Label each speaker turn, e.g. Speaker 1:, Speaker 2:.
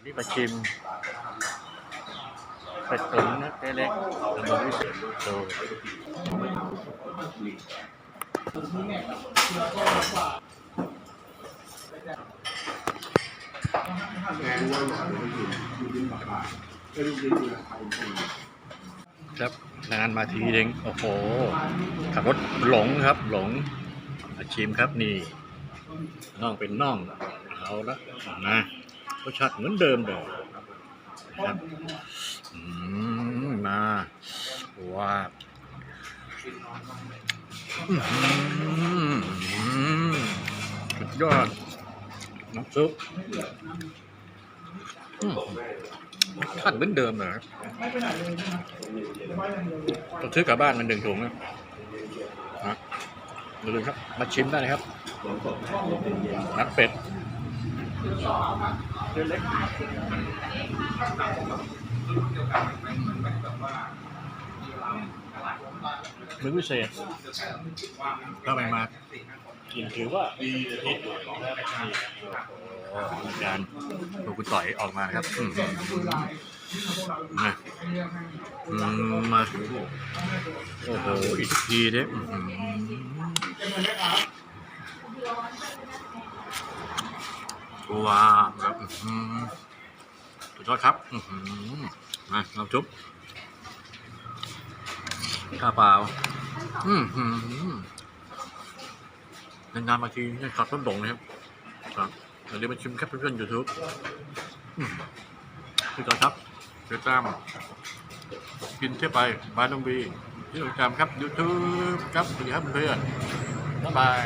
Speaker 1: วันนี้มาชิมเป็ดตุ๋นนะเจ๊เล็กทำมาพิเศษโดยครับนานมาทีเด้งโอ้โห ขับรถหลงครับหลงมาชิมครับนี่น่องเป็นน่องเอาละนะ รสชาติเหมือนเดิมเลยนะครับอืมมาว้าบอื้อหือสุดยอดน้ำซุปรสชาติเหมือนเดิมเลยครับต้องซื้อกลับบ้านมันหนึ่งถุงนะนะอย่าลืมครับ มาชิมได้นะครับนัดเป็ด มือพิเศษก็ไปมากินถือว่าดีนิดนี่โอ้โหอาจารย์ดูคุณต่อยออกมาครับอืมนะอืมมาโอ้โหอีกทีเด้ ว้าวครับสุดยอดครับมาเราจุ๊บข้าวเปล่าอืมหืมนานๆมาทีนี่ขับรถหลงนะครับ ครับเดี๋ยวมาชิมแครับเพื่อนๆยูทูบคือก่อครับติดตามกินเที่ยวไปบายน้องบีที่ติดตามครับยูทูบครับสวัสดีครับเพื่อนบ๊ายบาย